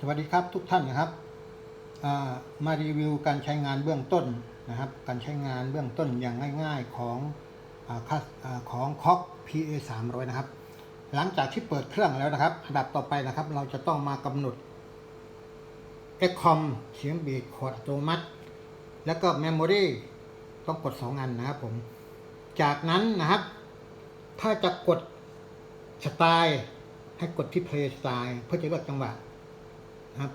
สวัสดีครับทุกท่านนะครับมารีวิวการใช้งานเบื้องต้นนะครับ การใช้งานเบื้องต้นอย่างง่ายๆของอาคัสอ่าของคอก PA 300นะครับ หลังจากที่เปิดเครื่องแล้วนะครับอันดับต่อไปนะครับ เราจะต้องมากำหนด ECOM เสียงบีดคอดอัตโนมัติ แล้วก็ Memory ต้องกด 2 อันนะครับผม จากนั้นนะครับ ถ้าจะกดสไตล์ให้กดที่ play style เพื่อจะเลือกจังหวะ ครับ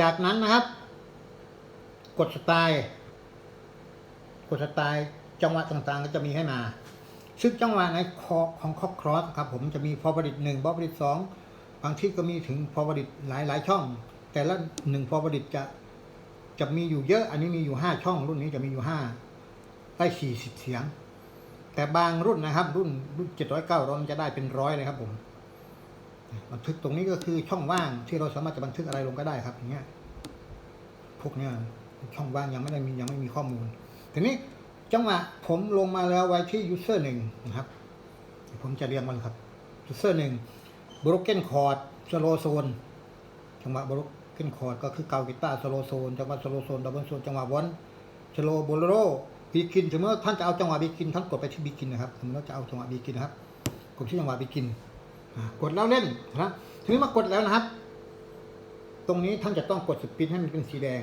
จากนั้นนะครับ กดสไตล์ กดสไตล์จังหวะต่างๆ ก็จะมีให้มาซึ่งจังหวะในคอของคอครอสครับ ผมจะมี forward หนึ่ง forward สองบางที่ก็มีถึง forward หลายหลายๆช่อง แต่ละหนึ่ง forward จะจะมีอยู่เยอะ อันนี้มีอยู่ห้าช่อง รุ่นนี้จะมีอยู่ห้าได้สี่สิบเสียง แต่บางรุ่นนะครับ รุ่นรุ่นเจ็ดร้อยเก้ามันจะได้เป็นร้อยเลยครับผม บันทึกตรงนี้ก็คือช่องว่างที่เราสามารถจะบันทึกอะไรลงก็ได้ครับ อย่างเงี้ย พวกเนี้ยช่องว่างยังไม่ได้มียังไม่มีข้อมูลทีนี้จังหวะผมลงมาแล้วไว้ที่ user หนึ่งนะครับ ผมจะเรียงมันครับ user หนึ่ง broken chord slow zone จังหวะ broken chord ก็คือเกากีตาร์ slow zone จังหวะ slow zone double zone จังหวะวอน slow bolero begin สมมติว่าท่านจะเอาจังหวะ begin ท่านกดไปที่ begin นะครับสมมติว่าจะเอาจังหวะ begin นะครับกดที่จังหวะ begin กดแล้วเล่นนะทีนี้มากดแล้วนะครับ ตรงนี้ท่านจะต้องกดสปินให้มันเป็นสีแดง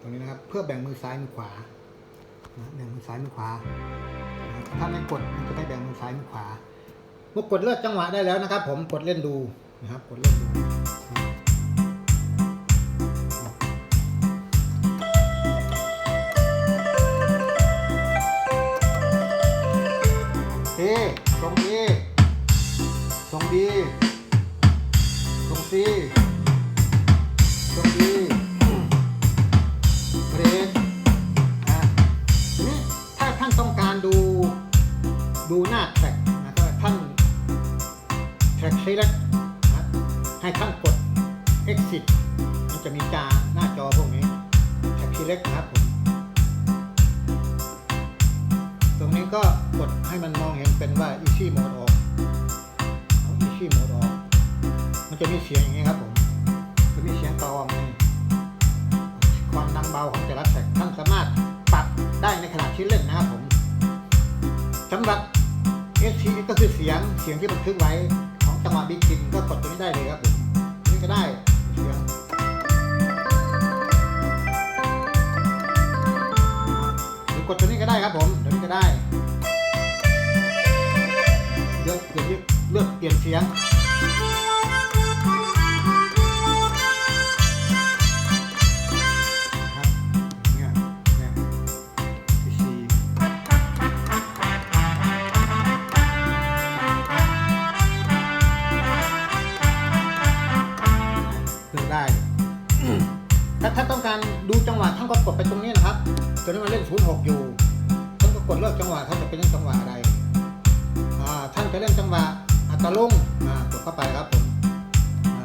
ตรงนี้นะครับ เพื่อแบ่งมือซ้ายมือขวานะแบ่งมือซ้ายมือขวา ถ้าไม่กดมันจะไม่แบ่งมือซ้ายมือขวาเมื่อกดเลือกจังหวะได้แล้วนะครับ ผมกดเล่นดูนะครับ กดเล่นดูเอตรงเอตรงบีตรงซีตรงบีเบรกอะทีนี้ถ้าท่านต้องการดูดูหน้าแท็กนะครับท่านแท็ก select นะให้ท่านกด exit มันจะมีจาหน้าจอพวกนี้แท็ก select นะครับผมตรงนี้ก็กดให้มันมองเห็นเป็นว่า easy mode ออกเอา easy mode ออก มันจะมีเสียงอย่างนี้ครับผมจะมีเสียงต่อมีความดังเบาของแต่ละแท็กท่านสามารถปรับได้ในขณะที่เล่นนะครับผมสำหรับ S T ก็คือเสียงเสียงที่บันทึกไว้ของจังหวะบิ๊กกินก็กดตัวนี้ได้เลยครับผมนี่ก็ได้เสียงหรือกดตัวนี้ก็ได้ครับผมตัวนี้ก็ได้ ลือกเปลี่ยนเสียง ครับเนี่ยเนี่ยที่สี่เลือกได้ ถ้าท่านต้องการดูจังหวะท่านก็กดไปตรงนี้นะครับ ตัวนี้มันเล่น 06 อยู่ ท่านก็กดเลือกจังหวะท่านจะเป็นเล่นจังหวะอะไรอ่าท่านจะเล่นจังหวะ อัตลงอ่ากดเข้าไปครับผมอ่า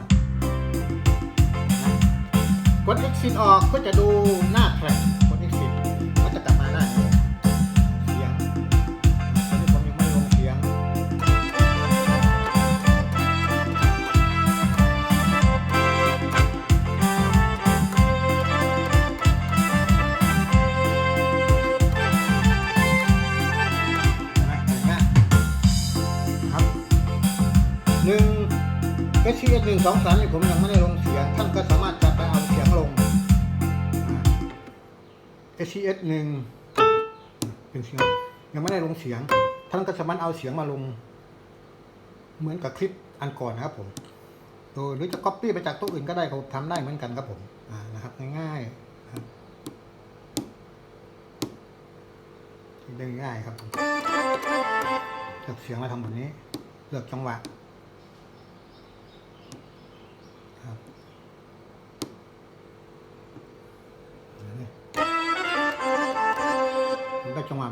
กด exit ออกก็จะดูหน้าแทร็ก S T S หนึ่งสองสามนี่ผมยังไม่ได้ลงเสียง ท่านก็สามารถจะไปเอาเสียงลง S T S หนึ่งเป็นเสียง ยังไม่ได้ลงเสียง ท่านก็สามารถเอาเสียงมาลง เหมือนกับคลิปอันก่อนนะครับผมโดยหรือจะ copy ไปจากตัวอื่นก็ได้ครับทำได้เหมือนกันครับผมอ่านะครับง่ายๆได้ง่ายครับเลือกเสียงมาทำแบบนี้ เลือกจังหวะ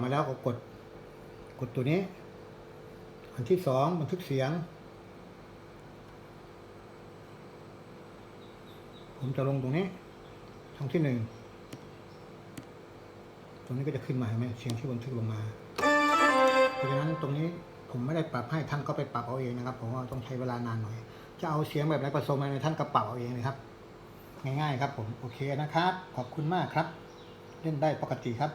มาแล้วก็กด กดตัวนี้ อันที่สองบันทึกเสียง ผมจะลงตรงนี้ช่องที่หนึ่งตรงนี้ก็จะขึ้นมาเห็นไหมเสียงที่บันทึกลงมา เพราะฉะนั้นตรงนี้ผมไม่ได้ปรับให้ท่านก็ไปปรับเอาเองนะครับ ผมว่าต้องใช้เวลานานหน่อย จะเอาเสียงแบบไหนผสมอะไรท่านก็ปรับเอาเองเลยครับ ง่ายๆครับ ผมโอเคนะครับ ขอบคุณมากครับ เล่นได้ปกติครับ